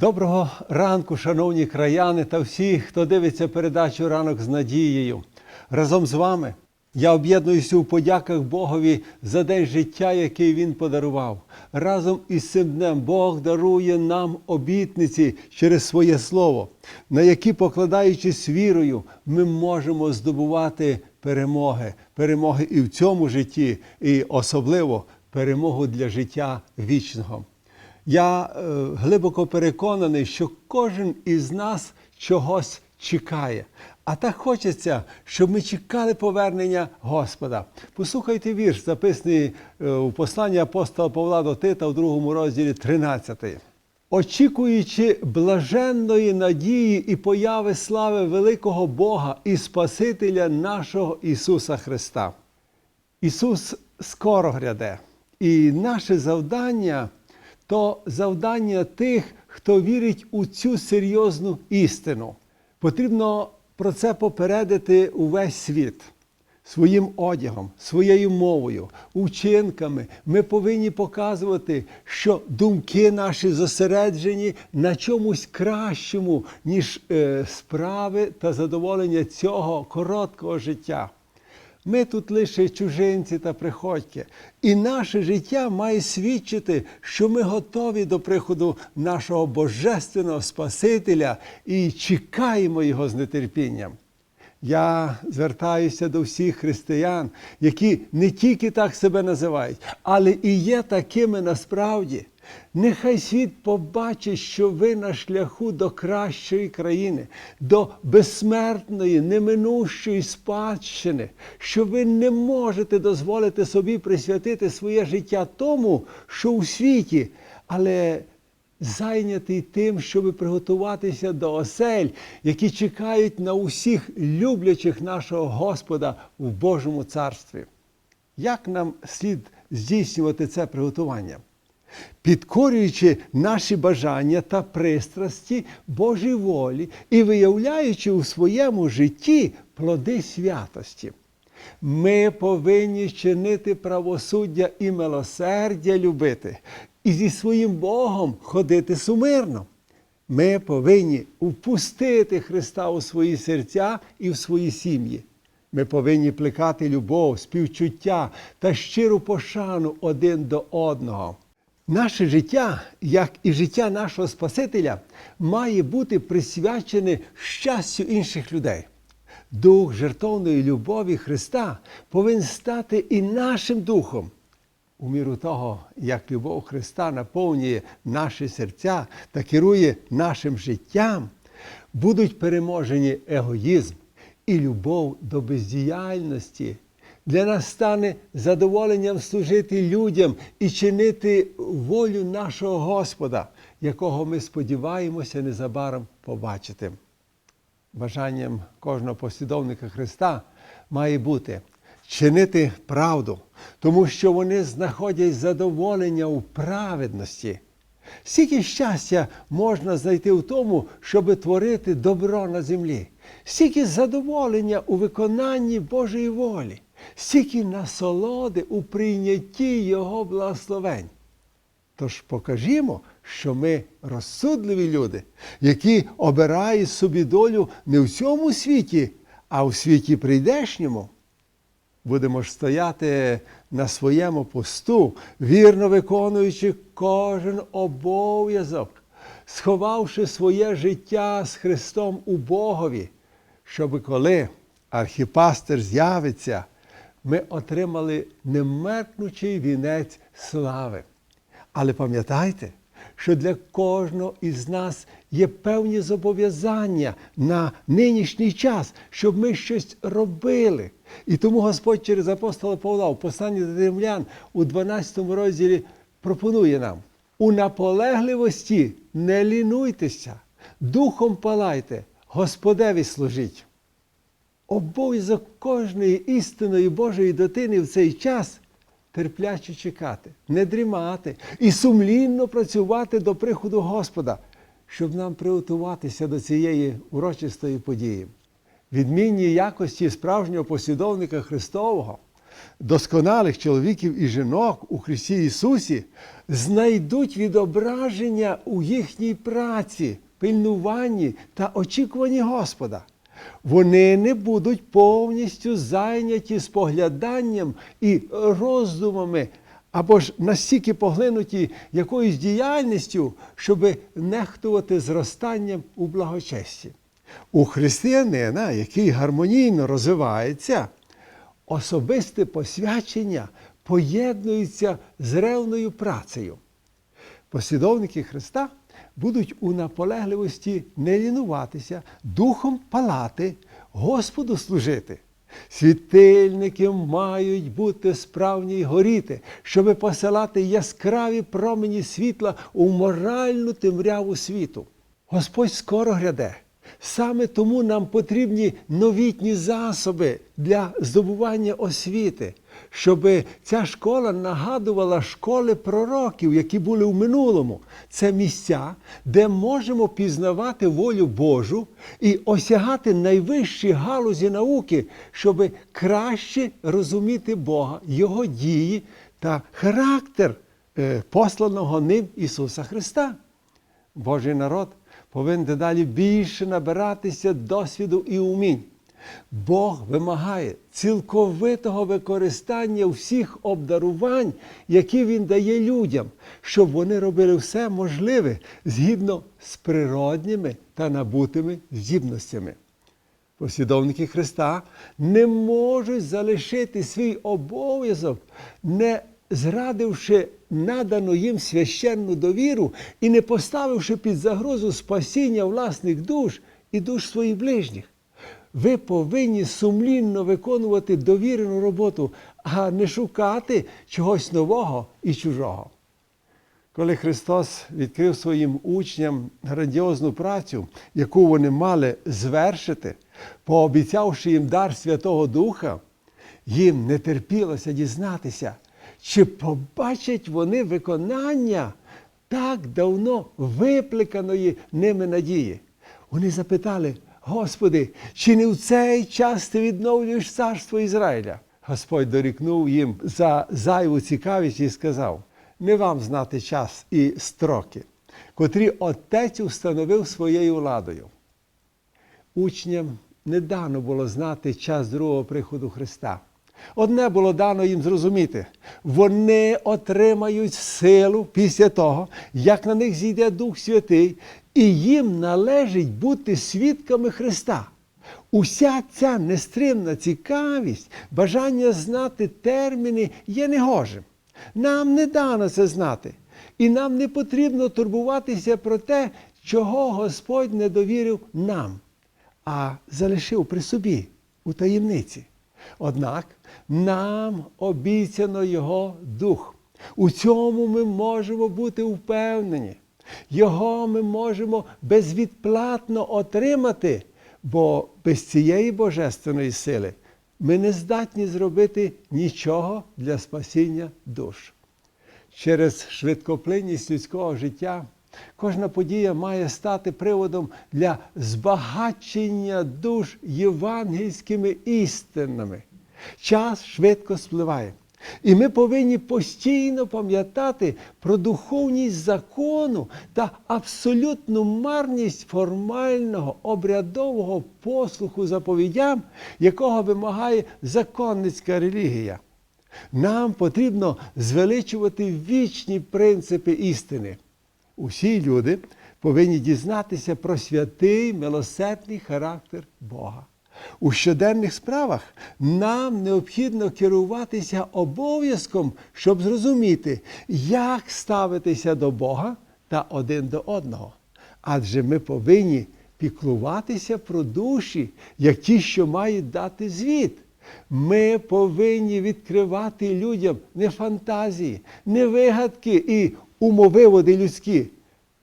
Доброго ранку, шановні краяни та всі, хто дивиться передачу ранок з надією. Разом з вами я об'єднуюся у подяках Богові за день життя, який Він подарував. Разом із цим днем Бог дарує нам обітниці через своє слово, на які, покладаючись вірою, ми можемо здобувати перемоги, перемоги і в цьому житті, і особливо перемогу для життя вічного. Я е, глибоко переконаний, що кожен із нас чогось чекає. А так хочеться, щоб ми чекали повернення Господа. Послухайте вірш, записаний е, у посланні апостола Павла до Тита в другому розділі 13. Очікуючи блаженної надії і появи слави великого Бога і Спасителя нашого Ісуса Христа. Ісус скоро гряде. І наше завдання то завдання тих, хто вірить у цю серйозну істину. Потрібно про це попередити увесь світ. Своїм одягом, своєю мовою, учинками ми повинні показувати, що думки наші зосереджені на чомусь кращому, ніж е, справи та задоволення цього короткого життя. Ми тут лише чужинці та приходьки, і наше життя має свідчити, що ми готові до приходу нашого Божественного Спасителя і чекаємо Його з нетерпінням. Я звертаюся до всіх християн, які не тільки так себе називають, але і є такими насправді. Нехай світ побачить, що ви на шляху до кращої країни, до безсмертної, неминущої спадщини, що ви не можете дозволити собі присвятити своє життя тому, що у світі, але зайнятий тим, щоб приготуватися до осель, які чекають на усіх люблячих нашого Господа в Божому царстві. Як нам слід здійснювати це приготування? Підкорюючи наші бажання та пристрасті Божій волі і виявляючи у своєму житті плоди святості. Ми повинні чинити правосуддя і милосердя любити, і зі своїм Богом ходити сумирно. Ми повинні впустити Христа у свої серця і в свої сім'ї. Ми повинні плекати любов, співчуття та щиру пошану один до одного. Наше життя, як і життя нашого Спасителя, має бути присвячене щастю інших людей. Дух жертовної любові Христа повинен стати і нашим духом. У міру того, як любов Христа наповнює наші серця та керує нашим життям, будуть переможені егоїзм і любов до бездіяльності. Для нас стане задоволенням служити людям і чинити волю нашого Господа, якого ми сподіваємося незабаром побачити. Бажанням кожного послідовника Христа має бути чинити правду, тому що вони знаходять задоволення у праведності. Скільки щастя можна знайти в тому, щоб творити добро на землі, стільки задоволення у виконанні Божої волі, стільки насолоди у прийнятті Його благословень. Тож покажімо, що ми розсудливі люди, які обирають собі долю не в цьому світі, а в світі прийдешньому. Будемо ж стояти на своєму посту, вірно виконуючи кожен обов'язок, сховавши своє життя з Христом у Богові, щоб коли архіпастер з'явиться, ми отримали немеркнучий вінець слави. Але пам'ятайте, що для кожного із нас є певні зобов'язання на нинішній час, щоб ми щось робили. І тому Господь через апостола Павла в посланні до римлян у 12 розділі пропонує нам у наполегливості не лінуйтеся, духом палайте, Господеві служіть. Обов'язок кожної істинної Божої дитини в цей час терпляче чекати, не дрімати і сумлінно працювати до приходу Господа, щоб нам приготуватися до цієї урочистої події. Відмінні якості справжнього послідовника Христового досконалих чоловіків і жінок у Христі Ісусі знайдуть відображення у їхній праці, пильнуванні та очікуванні Господа. Вони не будуть повністю зайняті спогляданням і роздумами, або ж настільки поглинуті якоюсь діяльністю, щоб нехтувати зростанням у благочесті. У християнина, який гармонійно розвивається, особисте посвячення поєднується з ревною працею. Послідовники Христа будуть у наполегливості не лінуватися, духом палати, Господу служити. Світильники мають бути справні й горіти, щоб посилати яскраві промені світла у моральну темряву світу. Господь скоро гряде. Саме тому нам потрібні новітні засоби для здобування освіти, щоб ця школа нагадувала школи пророків, які були в минулому. Це місця, де можемо пізнавати волю Божу і осягати найвищі галузі науки, щоб краще розуміти Бога, Його дії та характер е, посланого ним Ісуса Христа. Божий народ повинен дедалі більше набиратися досвіду і умінь. Бог вимагає цілковитого використання всіх обдарувань, які Він дає людям, щоб вони робили все можливе згідно з природніми та набутими здібностями. Послідовники Христа не можуть залишити свій обов'язок, не зрадивши надану їм священну довіру і не поставивши під загрозу спасіння власних душ і душ своїх ближніх. Ви повинні сумлінно виконувати довірену роботу, а не шукати чогось нового і чужого. Коли Христос відкрив своїм учням грандіозну працю, яку вони мали звершити, пообіцявши їм дар Святого Духа, їм не терпілося дізнатися, чи побачать вони виконання так давно випликаної ними надії. Вони запитали, Господи, чи не в цей час ти відновлюєш царство Ізраїля? Господь дорікнув їм за зайву цікавість і сказав: не вам знати час і строки, котрі Отець установив своєю владою. Учням не дано було знати час другого приходу Христа. Одне було дано їм зрозуміти, вони отримають силу після того, як на них зійде Дух Святий, і їм належить бути свідками Христа. Уся ця нестримна цікавість, бажання знати терміни є негожим. Нам не дано це знати, і нам не потрібно турбуватися про те, чого Господь не довірив нам, а залишив при собі у таємниці. Однак нам обіцяно Його Дух. У цьому ми можемо бути впевнені. Його ми можемо безвідплатно отримати, бо без цієї божественної сили ми не здатні зробити нічого для спасіння душ. Через швидкоплинність людського життя кожна подія має стати приводом для збагачення душ євангельськими істинами. Час швидко спливає. І ми повинні постійно пам'ятати про духовність закону та абсолютну марність формального обрядового послуху заповідям, якого вимагає законницька релігія. Нам потрібно звеличувати вічні принципи істини. Усі люди повинні дізнатися про святий милосердний характер Бога. У щоденних справах нам необхідно керуватися обов'язком, щоб зрозуміти, як ставитися до Бога та один до одного. Адже ми повинні піклуватися про душі, як ті, що мають дати звіт. Ми повинні відкривати людям не фантазії, не вигадки і умовиводи людські,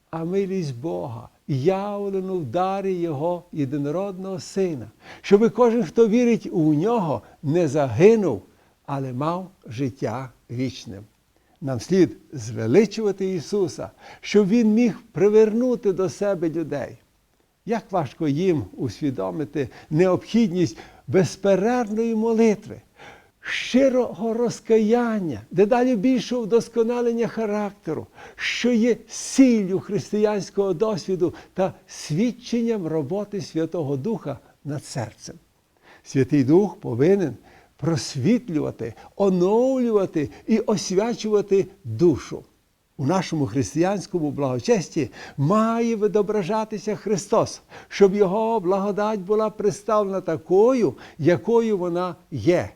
а милість Бога, явлену в дарі Його єдинородного Сина, щоб кожен, хто вірить у нього, не загинув, але мав життя вічним. Нам слід звеличувати Ісуса, щоб Він міг привернути до себе людей. Як важко їм усвідомити необхідність безперервної молитви, щирого розкаяння, дедалі більшого вдосконалення характеру, що є сіллю християнського досвіду та свідченням роботи Святого Духа над серцем. Святий Дух повинен просвітлювати, оновлювати і освячувати душу. У нашому християнському благочесті має відображатися Христос, щоб Його благодать була представлена такою, якою вона є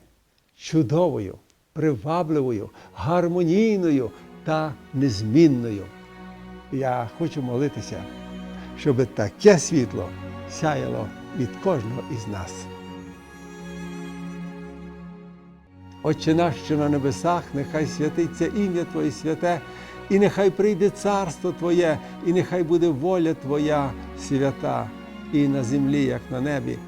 чудовою, привабливою, гармонійною та незмінною. Я хочу молитися, щоб таке світло сяяло від кожного із нас. Отче наш, що на небесах, нехай святиться ім'я Твоє святе, і нехай прийде царство Твоє, і нехай буде воля Твоя свята, і на землі, як на небі.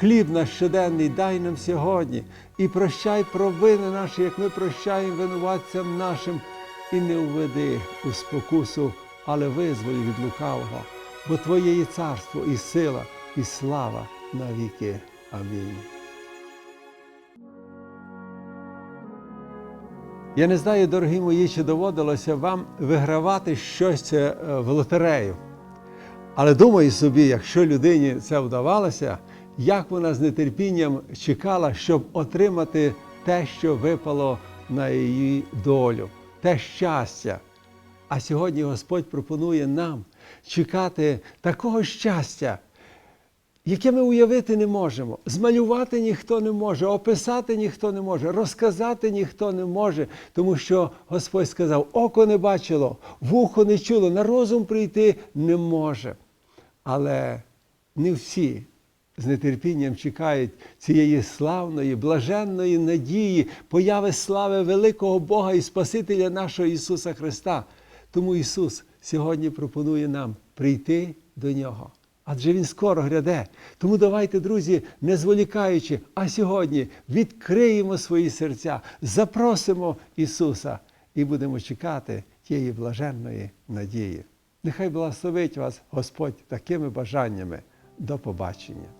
Хліб наш щоденний дай нам сьогодні, і прощай провини наші, як ми прощаємо винуватцям нашим, і не введи у спокусу, але визволь від лукавого, бо Твоє є царство, і сила, і слава навіки. Амінь. Я не знаю, дорогі мої, чи доводилося вам вигравати щось е, в лотерею. Але думаю собі, якщо людині це вдавалося, як вона з нетерпінням чекала, щоб отримати те, що випало на її долю, те щастя. А сьогодні Господь пропонує нам чекати такого щастя, яке ми уявити не можемо. Змалювати ніхто не може, описати ніхто не може, розказати ніхто не може, тому що Господь сказав: око не бачило, вухо не чуло, на розум прийти не може. Але не всі з нетерпінням чекають цієї славної, блаженної надії, появи слави великого Бога і Спасителя нашого Ісуса Христа. Тому Ісус сьогодні пропонує нам прийти до Нього. Адже Він скоро гряде. Тому давайте, друзі, не зволікаючи, а сьогодні відкриємо свої серця, запросимо Ісуса і будемо чекати тієї блаженної надії. Нехай благословить вас Господь такими бажаннями. До побачення.